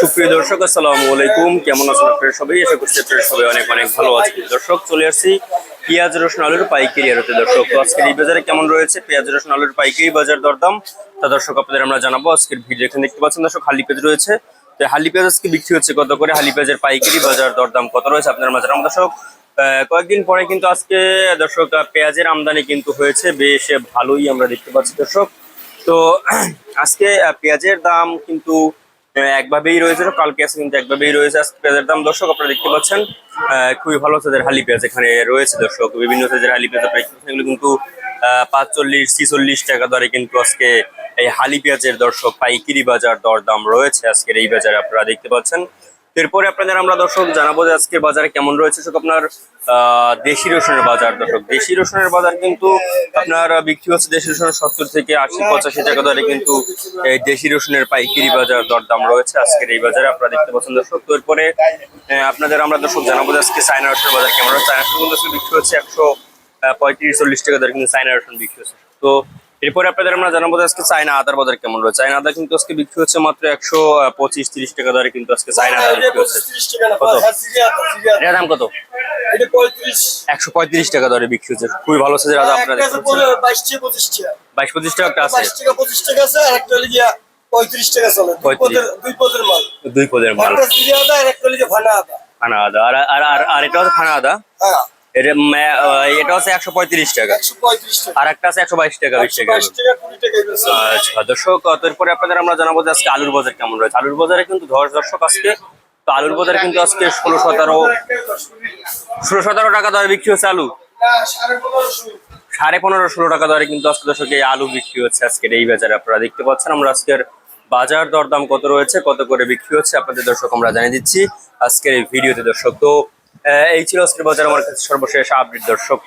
সুপ্রিয় দর্শক, আসসালামু আলাইকুম। কেমন আছেন আপনারা সবাই? আশা করছি আপনারা সবাই অনেক অনেক ভালো আছেন। দর্শক, চলে আসছি পেঁয়াজ, রসুন, আলুর পাইকারি আড়তে দর্শক আজকের এই বাজারে কেমন রয়েছে? পেঁয়াজ, রসুন, আলুর পাইকারি বাজার দরদাম। তা দর্শক, আপনাদের আমরা জানাব আজকের ভিডিও। এখানে দেখতে পাচ্ছেন দর্শক, হালি পেঁয়াজ রয়েছে। তো হালি পেঁয়াজ আজকে বিক্রি হচ্ছে কত করে? হালি পেঁয়াজের পাইকারি বাজার দরদাম কত রয়েছে আপনারা আমরা জানাব। দর্শক কয়েকদিন পরে কিন্তু আজকে, দর্শক, পেঁয়াজের আমদানি কিন্তু হয়েছে। বেশ ভালোই আমরা দেখতে পাচ্ছি দর্শক। তো, আজকে পেঁয়াজের দাম কিন্তু একভাবেই রয়েছে কালকে আছে কিন্তু একভাবেই রয়েছে। পেঁয়াজের দাম দর্শক আপনারা দেখতে পাচ্ছেন খুবই ভালো সাইজের হালি পেঁয়াজ এখানে রয়েছে দর্শক। বিভিন্ন সাইজের হালি পেঁয়াজ আপনারা পাচ্ছেন, কিন্তু পাঁচচল্লিশ ছিচল্লিশ টাকা দরে কিন্তু আজকে এই হালি পেঁয়াজের দর্শক পাইকিরি বাজার দরদাম রয়েছে আজকের এই বাজারে আপনারা দেখতে পাচ্ছেন। এরপরে আপনাদের আমরা দর্শক জানাব যে আজকের বাজারে কেমন রয়েছে। শুধু আপনার দেশি রসুনের বাজার। দর্শক, দেশি রসুনের বাজার কিন্তু আপনার বিক্রি হচ্ছে দেশি রসুনের সত্তর থেকে আশি, পঁচাশি টাকা দরে কিন্তু এই দেশি রসুনের পাইকারি বাজার দরদাম রয়েছে আজকের এই বাজারে। আপনারা দেখতে পাচ্ছেন দর্শক, তো এরপরে আপনাদের আমরা দর্শক জানাব যে আজকে চায়না রসুনের বাজার কেমন রয়েছে। চায়না রসুন বিক্রি হচ্ছে একশো পঁয়ত্রিশ, চল্লিশ টাকা দরে কিন্তু চায়না রসুন বিক্রি হচ্ছে। তো এরপরে আপনাদের আমরা জানাব আজকে চায়না আদার বাজার কেমন রয়েছে। চায়না আদা কিন্তু আজকে বিক্রি হচ্ছে মাত্র একশো পঁচিশ তিরিশ টাকা দরে কিন্তু আজকে চায়না আদা বিক্রি হচ্ছে। এটার দাম কত? একশো পঁয়ত্রিশ টাকা দরে বিক্রি হচ্ছে। খুবই ভালো সাইজের আদা আপনারা। বাইশ পঁচিশ টাকা একটা আছে। পঁয়ত্রিশ। দুই পদের মাল। ফানা আদা আর আর আর আর এটা হচ্ছে ফানা আদা? আহ, এটা হচ্ছে একশো পঁয়ত্রিশ টাকা। আর একটা আছে একশো বাইশ টাকা বিশ টাকা। আচ্ছা দর্শক তো এরপরে আপনাদের আমরা জানাব যে আজকে আলুর বাজার কেমন রয়েছে। আলুর বাজারে কিন্তু ধর দর্শক আজকে তো আলুর বাজারে কিন্তু আজকে ষোলো সতেরো ষোলো সতেরো টাকা দরে বিক্রি হচ্ছে আলু। সাড়ে পনেরো ষোলো টাকা দরে কিন্তু আজকে দর্শক এই আলু বিক্রি হচ্ছে আজকের এই বাজারে আপনারা দেখতে পাচ্ছেন আমরা আজকের বাজার দরদাম কত রয়েছে কত করে বিক্রি হচ্ছে আপনাদের দর্শক আমরা জানিয়ে দিচ্ছি। আজকের এই ভিডিওতে দর্শক তো এই ছিল আজকের বাজার আমার কাছে সর্বশেষ আপডেট দর্শক।